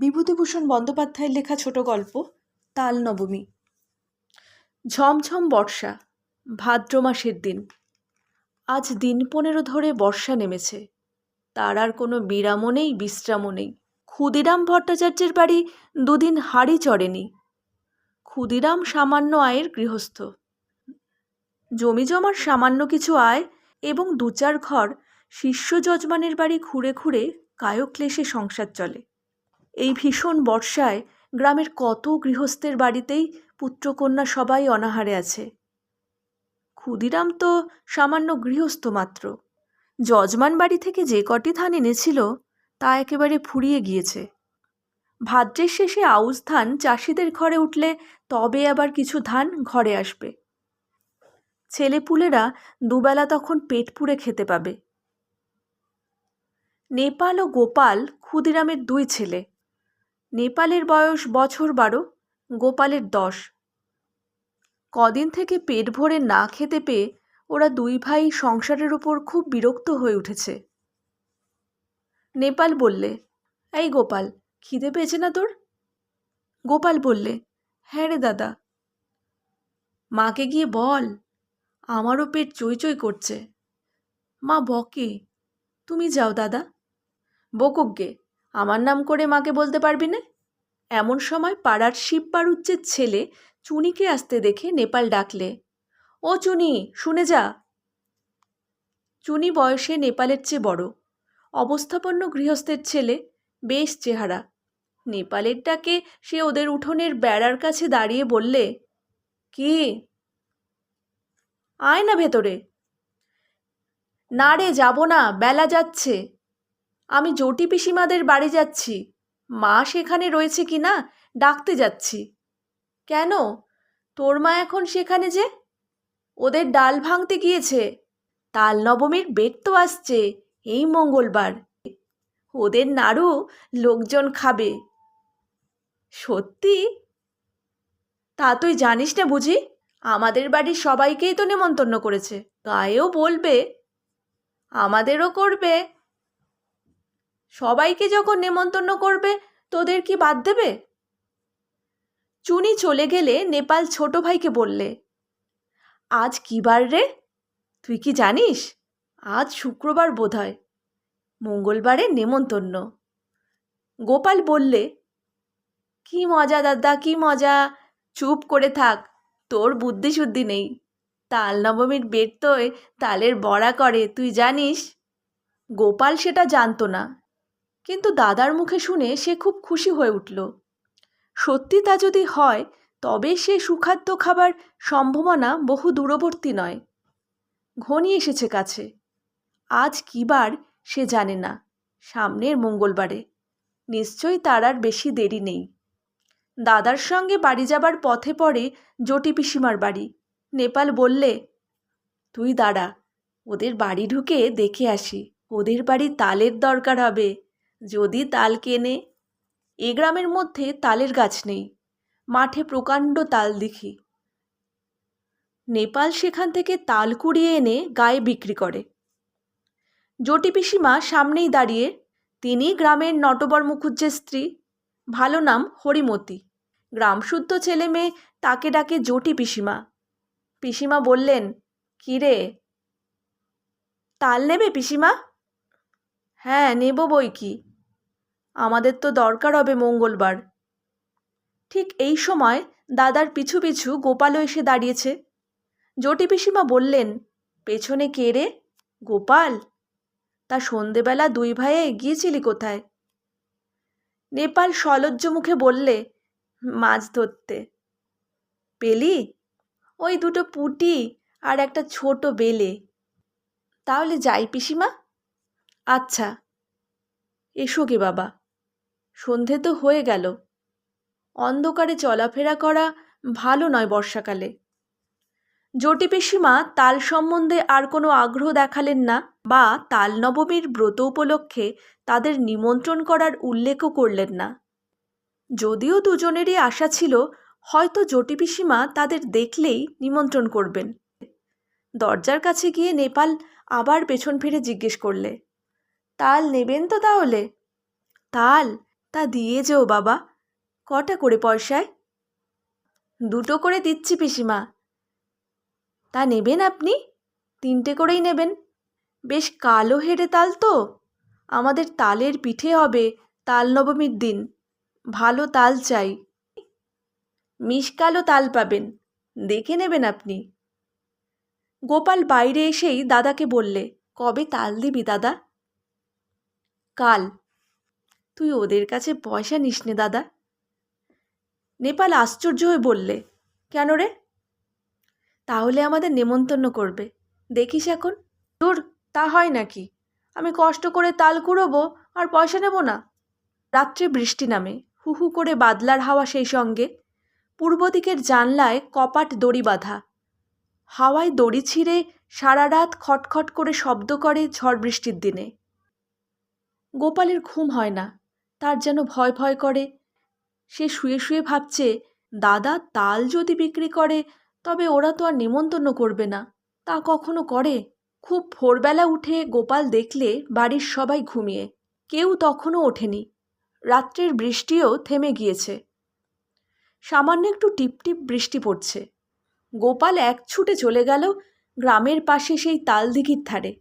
বিভূতিভূষণ বন্দ্যোপাধ্যায়ের লেখা ছোট গল্প, তাল নবমী। ঝমঝম বর্ষা, ভাদ্র মাসের দিন। আজ দিন পনেরো ধরে বর্ষা নেমেছে। তার আর কোনো বিরামও নেই, বিশ্রামও নেই। ক্ষুদিরাম ভট্টাচার্যের বাড়ি দুদিন হাড়ি চড়েনি। ক্ষুদিরাম সামান্য আয়ের গৃহস্থ। জমি জমার সামান্য কিছু আয় এবং দু চার ঘর শিষ্য যজমানের বাড়ি খুঁড়ে খুঁড়ে কায়ক্লেশে সংসার চলে। এই ভীষণ বর্ষায় গ্রামের কত গৃহস্থের বাড়িতেই পুত্রকন্যা সবাই অনাহারে আছে। ক্ষুদিরাম তো সামান্য গৃহস্থ মাত্র। যজমান বাড়ি থেকে যে কটি ধান এনেছিল, তা একেবারে ফুরিয়ে গিয়েছে। ভাদ্রের শেষে আউশ ধান চাষিদের ঘরে উঠলে তবে আবার কিছু ধান ঘরে আসবে। ছেলেপুলেরা দুবেলা তখন পেট পুড়ে খেতে পাবে। নেপাল ও গোপাল ক্ষুদিরামের দুই ছেলে। নেপালের বয়স বছর বারো, গোপালের দশ। কদিন থেকে পেট ভরে না খেতে পেয়ে ওরা দুই ভাই সংসারের ওপর খুব বিরক্ত হয়ে উঠেছে। নেপাল বললে, এই গোপাল, খিদে পেয়েছে না তোর? গোপাল বললে হ্যাঁ রে দাদা। মাকে গিয়ে বল, আমারও পেট চই করছে। মা বকে, তুমি যাও দাদা। বকুক গে আমার নাম করে মাকে বলতে পারবি না? এমন সময় পাড়ার শিব পারুজ্যের ছেলে চুনিকে আসতে দেখে নেপাল ডাকলে, ও চুনি, শুনে যা। চুনি বয়সে নেপালের চেয়ে বড়। অবস্থাপন্ন গৃহস্থের ছেলে, বেশ চেহারা। নেপালের ডাকে সে ওদের উঠোনের বেড়ার কাছে দাঁড়িয়ে বললে, কি? আয় না ভেতরে। না রে, যাব না, বেলা যাচ্ছে। আমি জটি পিসিমাদের বাড়ি যাচ্ছি। মা সেখানে রয়েছে কি না, ডাকতে যাচ্ছি। কেন? তোর মা এখন সেখানে যে? ওদের ডাল ভাঙতে গিয়েছে। তাল নবমীর বেট তো আসছে, এই মঙ্গলবার। ওদের নাড়ু লোকজন খাবে। সত্যি? তা তুই জানিস না বুঝি? আমাদের বাড়ির সবাইকেই তো নেমন্তন্ন করেছে, গায়েও বলবে। আমাদেরও করবে। সবাইকে যখন নেমন্তন্ন করবে, তোদের কি বাদ দেবে? চুনি চলে গেলে নেপাল ছোট ভাইকে বললে, আজ কি বার রে? তুই কি জানিস? আজ শুক্রবার বোধ হয় মঙ্গলবারে নেমন্তন্ন। গোপাল বললে, কি মজা দাদা, কি মজা। চুপ করে থাক, তোর বুদ্ধি শুদ্ধি নেই। তাল নবমীর বেট তোয় তালের বড়া করে, তুই জানিস? গোপাল সেটা জানতো না। কিন্তু দাদার মুখে শুনে সে খুব খুশি হয়ে উঠল। সত্যি তা যদি হয়, তবে সে সুখাদ্য খাবার সম্ভাবনা বহু দূরবর্তী নয়। ঘনিয়ে এসেছে কাছে। আজ কী বার সে জানে না। সামনের মঙ্গলবারে। নিশ্চয়ই তার আর বেশি দেরি নেই। দাদার সঙ্গে বাড়ি যাবার পথে পড়ে জটি পিসিমার বাড়ি। নেপাল বললে, তুই দাঁড়া, ওদের বাড়ি ঢুকে দেখে আসি। ওদের বাড়ি তালের দরকার হবে। যদি তাল কেনে, এ গ্রামের মধ্যে তালের গাছ নেই, মাঠে প্রকাণ্ড তাল দেখি। নেপাল সেখান থেকে তাল কুড়িয়ে এনে গায়ে বিক্রি করে। জটি পিসিমা সামনেই দাঁড়িয়ে, তিনি গ্রামের নটবর মুখুজ্জের স্ত্রী, ভালো নাম হরিমতি। গ্রামশুদ্ধ ছেলে মেয়ে তাকে ডাকে জটি পিসিমা। পিসিমা বললেন, কী রে? তাল নেবে পিসিমা? হ্যাঁ নেব বই কি। আমাদের তো দরকার হবে মঙ্গলবার। ঠিক এই সময় দাদার পিছু পিছু গোপালও এসে দাঁড়িয়েছে। জটি পিসিমা বললেন, পেছনে কে রে? গোপাল? তা সন্ধেবেলা দুই ভাইয়ে গিয়েছিলি কোথায়? নেপাল সলজ্জ মুখে বললে, মাছ ধরতে। পেলি? ওই দুটো পুটি আর একটা ছোট বেলে। তাহলে যাই পিসিমা। আচ্ছা। এসো গে বাবা। সন্ধে তো হয়ে গেল। অন্ধকারে চলাফেরা করা ভালো নয় বর্ষাকালে। জটি তাল সম্বন্ধে আর কোনো আগ্রহ দেখালেন না বা তাল নবমীর ব্রত উপলক্ষে তাদের নিমন্ত্রণ করার উল্লেখও করলেন না। যদিও দুজনেরই আশা ছিল, হয়তো জটি পিসিমা তাদের দেখলেই নিমন্ত্রণ করবেন। দরজার কাছে গিয়ে নেপাল আবার পেছন ফিরে জিজ্ঞেস করলে, তাল নেবেন তো তাহলে? তাল? তা দিয়ে যেও বাবা। কটা করে পয়সায়? দুটো করে দিচ্ছি পিসিমা। তা নেবেন আপনি? তিনটে করেই নেবেন। বেশ কালো হেরে তাল তো। আমাদের তালের পিঠে হবে তাল নবমীর দিন। ভালো তাল চাই। মিশকালো তাল পাবেন। দেখে নেবেন আপনি। গোপাল বাইরে এসেই দাদাকে বললে, কবে তাল দিবি দাদা? কাল। তুই ওদের কাছে পয়সা নিস নে, দাদা। নেপাল আশ্চর্য হয়ে বললে, কেন রে? তাহলে আমাদের নেমন্তন্ন করবে। দেখিস এখন। দূর, তা হয় নাকি? আমি কষ্ট করে তাল কুড়োবো আর পয়সা নেব না? রাত্রে বৃষ্টি নামে হু হু করে বাদলার হাওয়া সেই সঙ্গে। পূর্ব দিকের জানলায় কপাট দড়ি বাঁধা। হাওয়ায় দড়ি ছিঁড়ে সারা রাত খটখট করে শব্দ করে ঝড় বৃষ্টির দিনে। গোপালের ঘুম হয় না। তার যেন ভয় ভয় করে। সে শুয়ে শুয়ে ভাবছে, দাদা, তাল যদি বিক্রি করে, তবে ওরা তো আর নেমন্তন্ন করবে না। তা কখনো করে? খুব ভোরবেলা উঠে গোপাল দেখলে বাড়ির সবাই ঘুমিয়ে। কেউ তখনও ওঠেনি। রাত্রের বৃষ্টিও থেমে গিয়েছে। সামান্য একটু টিপটিপ বৃষ্টি পড়ছে। গোপাল এক ছুটে চলে গেল গ্রামের পাশে সেই তালদিঘির ধারে।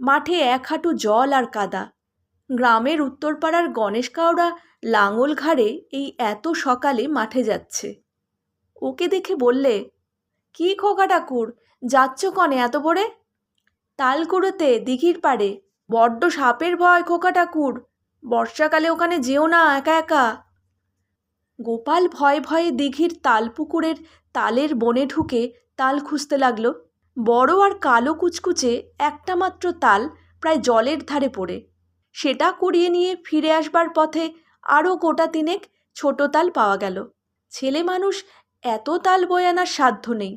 মাঠে এক হাঁটু জল আর কাদা। গ্রামের উত্তরপাড়ার গণেশ কাওড়া লাঙল ঘাড়ে এই এত সকালে মাঠে যাচ্ছে। ওকে দেখে বললে, কি খোকা ঠাকুর, যাচ্ছ কনে এত ভোরে? তাল কুড়োতে দিঘির পাড়ে, বড্ড সাপের ভয় খোকা ঠাকুর, বর্ষাকালে ওখানে যেও না একা একা। গোপাল ভয়ে ভয়ে দিঘির তালপুকুরের তালের বনে ঢুকে তাল খুঁজতে লাগল। বড় আর কালো কুচকুচে একটা মাত্র তাল প্রায় জলের ধারে পড়ে। সেটা কুড়িয়ে নিয়ে ফিরে আসবার পথে আরও গোটা তিনেক ছোট তাল পাওয়া গেল। ছেলে মানুষ এত তাল বয়ে আনার সাধ্য নেই।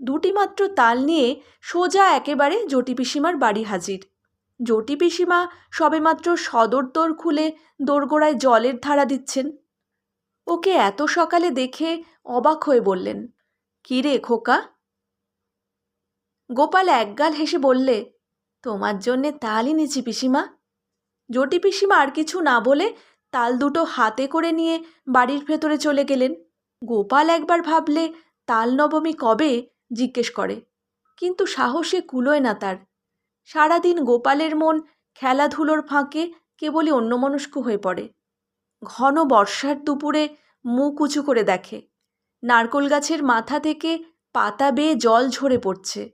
দুটি মাত্র তাল নিয়ে সোজা একেবারে জটি পিসিমার বাড়ি হাজির। জটি পিসিমা সবেমাত্র সদর দোর খুলে দোরগোড়ায় জলের ধারা দিচ্ছেন। ওকে এত সকালে দেখে অবাক হয়ে বললেন, কী রে খোকা? গোপাল একগাল হেসে বললে, তোমার জন্যে তালই নিচ্ছি পিসিমা। জটি পিসিমা আর কিছু না বলে তাল দুটো হাতে করে নিয়ে বাড়ির ভেতরে চলে গেলেন। গোপাল একবার ভাবলে তাল নবমী কবে? জিজ্ঞেস করে। কিন্তু সাহসে কুলোয় না তার। সারাদিন গোপালের মন খেলাধুলোর ফাঁকে কেবলই অন্যমনস্ক হয়ে পড়ে। ঘন বর্ষার দুপুরে মুখ উঁচু করে দেখে। নারকোল গাছের মাথা থেকে পাতা বেয়ে জল ঝরে পড়ছে।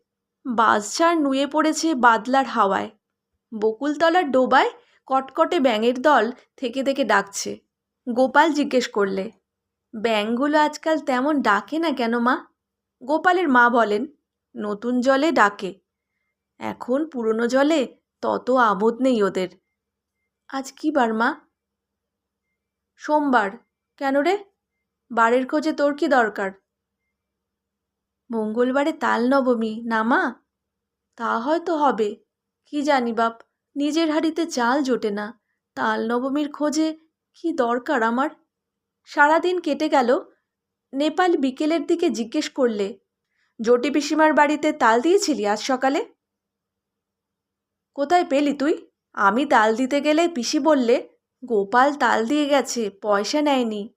বাঁশঝাড় নুয়ে পড়েছে বাদলার হাওয়ায়। বকুলতলার ডোবায় কটকটে ব্যাঙের দল থেকে থেকে ডাকছে। গোপাল জিজ্ঞেস করলে, ব্যাঙগুলো আজকাল তেমন ডাকে না কেন মা? গোপালের মা বলেন, নতুন জলে ডাকে। এখন পুরনো জলে তত আমোদ নেই ওদের। আজ কি বার মা? সোমবার। কেন রে? বাড়ির খোঁজে তোর কি দরকার? মঙ্গলবারে তাল নবমী না মা? তা হয়তো হবে। কি জানি বাপ? নিজের হাড়িতে চাল জোটে না। তাল নবমীর খোঁজে কি দরকার আমার? সারাদিন কেটে গেল। নেপাল বিকেলের দিকে জিজ্ঞেস করলে, জটি পিসিমার বাড়িতে তাল দিয়েছিলি আজ সকালে? কোথায় পেলি তুই? আমি তাল দিতে গেলে পিসি বললে, গোপাল তাল দিয়ে গেছে, পয়সা নেয়নি।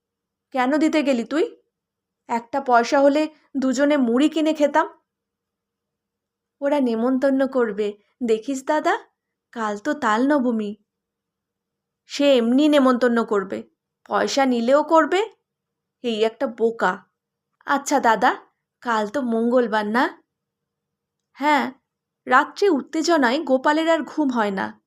কেন দিতে গেলি তুই? একটা পয়সা হলে দুজনে মুড়ি কিনে খেতাম। ওরা নেমন্তন্ন করবে। দেখিস দাদা। কাল তো তাল নবমী। সে এমনি নেমন্তন্ন করবে। পয়সা নিলেও করবে। এই একটা বোকা। আচ্ছা দাদা, কাল তো মঙ্গলবার না? হ্যাঁ রাত্রে উত্তেজনায় গোপালের আর ঘুম হয় না।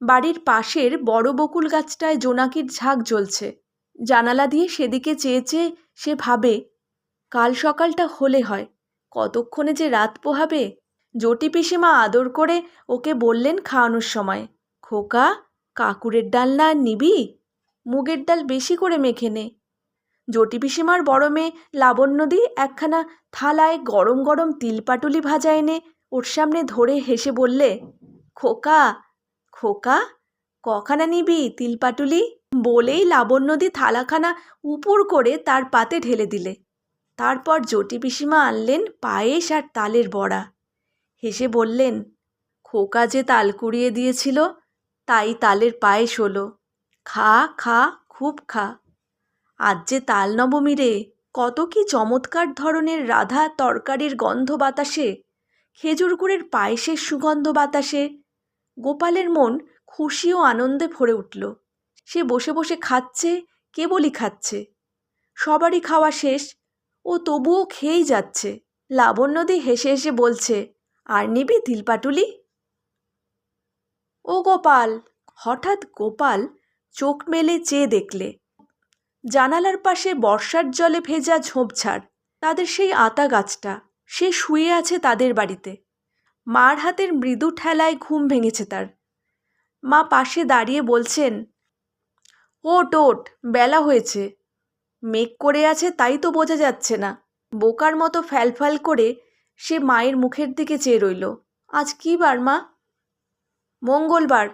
বাড়ির পাশের বড় বকুল গাছটায় জোনাকির ঝাঁক জ্বলছে। জানালা দিয়ে সেদিকে চেয়ে চেয়ে সে ভাবে, কাল সকালটা হলে হয়। কতক্ষণে যে রাত পোহাবে? জটি পিসিমা আদর করে ওকে বললেন খাওয়ানোর সময়, খোকা, কাকুরের ডাল না নিবি? মুগের ডাল বেশি করে মেখে নে। জটি পিসিমার বড় মেয়ে লাবণ্যদি একখানা থালায় গরম গরম তিলপাটুলি ভাজা এনে ওর সামনে ধরে হেসে বললে, খোকা খোকা, কখানা নিবি তিলপাটুলি? বলেই লাবণ্যদি থালাখানা উপুর করে তার পাতে ঢেলে দিলে। তারপর জটি পিসিমা আনলেন পায়েস আর তালের বড়া। হেসে বললেন, খোকা যে তাল কুড়িয়ে দিয়েছিল, তাই তালের পায়েস হলো খা খা, খুব খা। আজ যে তাল নবমী রে, কত কি চমৎকার ধরনের রাধা তরকারির গন্ধ বাতাসে, খেজুর গুড়ের পায়েসের সুগন্ধ বাতাসে। গোপালের মন খুশি ও আনন্দে ভরে উঠল। সে বসে বসে খাচ্ছে, কেবলই খাচ্ছে। সবারই খাওয়া শেষ, ও তবুও খেয়েই যাচ্ছে। লাবণ্যদি হেসে হেসে বলছে আর নিবি তিলপাটুলি ও গোপাল, হঠাৎ গোপাল চোখ মেলে চেয়ে দেখলে। জানালার পাশে বর্ষার জলে ভেজা ঝোপঝাড়, তাদের সেই আতা গাছটা, সে শুয়ে আছে তাদের বাড়িতে। মার হাতের মৃদু ঠেলায় ঘুম ভেঙেছে তার। মা পাশে দাঁড়িয়ে বলছেন, ওট ওট, বেলা হয়েছে। মেঘ করে আছে তাই তো বোঝা যাচ্ছে না। বোকার মতো ফ্যালফ্যাল করে সে মায়ের মুখের দিকে চেয়ে রইল। আজ কী বার, মা? মঙ্গলবার।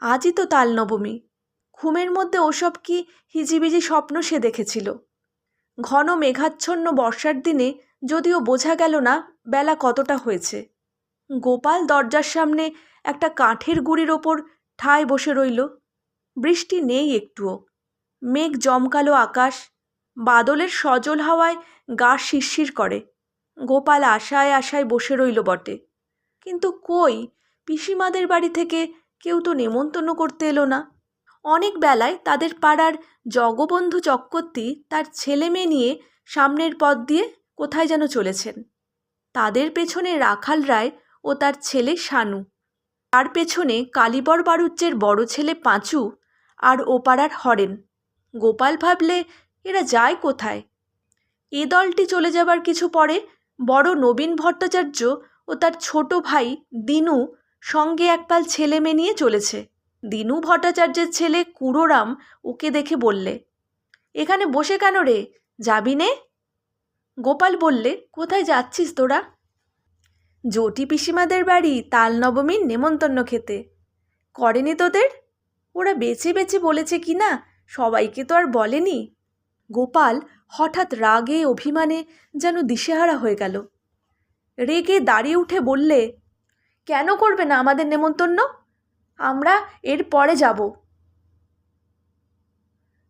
আজই তো তাল নবমী। ঘুমের মধ্যে ওসব কি হিজিবিজি স্বপ্ন সে দেখেছিল। ঘন মেঘাচ্ছন্ন বর্ষার দিনে যদিও বোঝা গেল না বেলা কতটা হয়েছে। গোপাল দরজার সামনে একটা কাঠের গুঁড়ির ওপর ঠায় বসে রইল। বৃষ্টি নেই একটুও। মেঘ জমকালো আকাশ, বাদলের সজল হাওয়ায় গা শিরশির করে। গোপাল আশায় আশায় বসে রইল বটে। কিন্তু কই, পিসিমাদের বাড়ি থেকে কেউ তো নেমন্তন্ন করতে এলো না। অনেক বেলায় তাদের পাড়ার জগবন্ধু চক্রবর্তী তার ছেলে মেয়ে নিয়ে সামনের পথ দিয়ে কোথায় যেন চলেছেন। তাদের পেছনে রাখাল রায় ও তার ছেলে শানু। তার পেছনে কালীবর বাড়ুজ্যের বড় ছেলে পাঁচু আর ওপাড়ার হরেন। গোপাল ভাবলে, এরা যায় কোথায়? এ দলটি চলে যাবার কিছু পরে বড় নবীন ভট্টাচার্য ও তার ছোট ভাই দিনু সঙ্গে একপাল ছেলে মেয়ে নিয়ে চলেছে। দিনু ভট্টাচার্যের ছেলে কুড়োরাম ওকে দেখে বললে, এখানে বসে কেন রে? যাবি নে? গোপাল বললে, কোথায় যাচ্ছিস তোরা? জটি পিসিমাদের বাড়ি তাল নবমীর নেমন্তন্ন খেতে। করেনি তোদের? ওরা বেছে বেছে বলেছে কি না? সবাইকে তো আর বলেনি? গোপাল হঠাৎ রাগে অভিমানে যেন দিশেহারা হয়ে গেল। রেগে দাঁড়িয়ে উঠে বললে, কেন করবে না আমাদের নেমন্তন্ন? আমরা এর পরে যাব।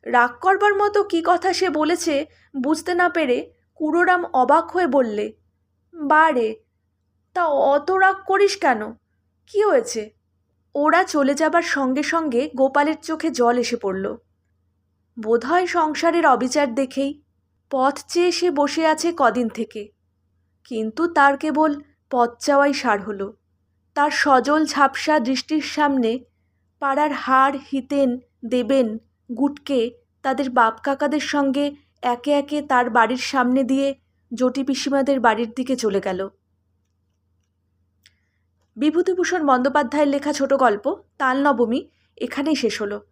রাগ করবার মতো কি কথা সে বলেছে বুঝতে না পেরে কুড়োরাম অবাক হয়ে বললে, বারে, তা অত রাগ করিস কেন? কি হয়েছে? ওরা চলে যাবার সঙ্গে সঙ্গে গোপালের চোখে জল এসে পড়ল। বোধহয় সংসারের অবিচার দেখেই পথ চেয়ে সে বসে আছে কদিন থেকে। কিন্তু তার কেবল পথ চাওয়াই সার হলো। তার সজল ঝাপসা দৃষ্টির সামনে পাড়ার হাড় হিতেন, দেবেন, গুটকে তাদের বাপ কাকাদের সঙ্গে একে একে তার বাড়ির সামনে দিয়ে জটি পিসিমাদের বাড়ির দিকে চলে গেল। বিভূতিভূষণ বন্দ্যোপাধ্যায়ের লেখা ছোট গল্প তাল নবমী এখানেই শেষ হলো।